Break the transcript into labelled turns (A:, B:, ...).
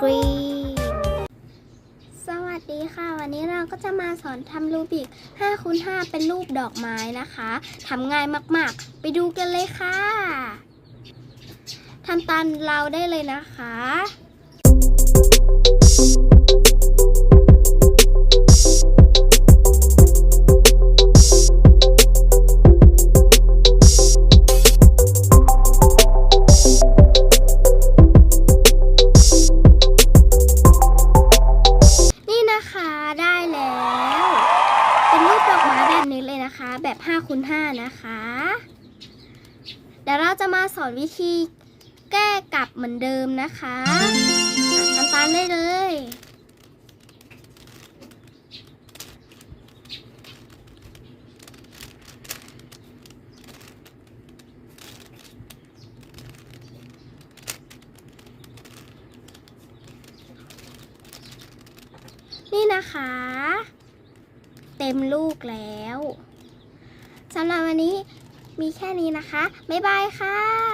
A: กรีน สวัสดีค่ะ วันนี้เราก็จะมาสอนทำรูบิก5คูณ5เป็นรูปดอกไม้นะคะทำง่ายมากๆ ไปดูกันเลยค่ะทำตามเราได้เลยนะคะ ดอกไม้แบบนี้เลยนะคะ แบบ5คูณ5นะคะ เดี๋ยวเราจะมาสอนวิธีแก้กลับเหมือนเดิมนะคะอะทำตามได้เลยนี่นะคะ เต็มลูกแล้วสำหรับวันนี้มีแค่นี้นะคะ บ๊ายบายค่ะ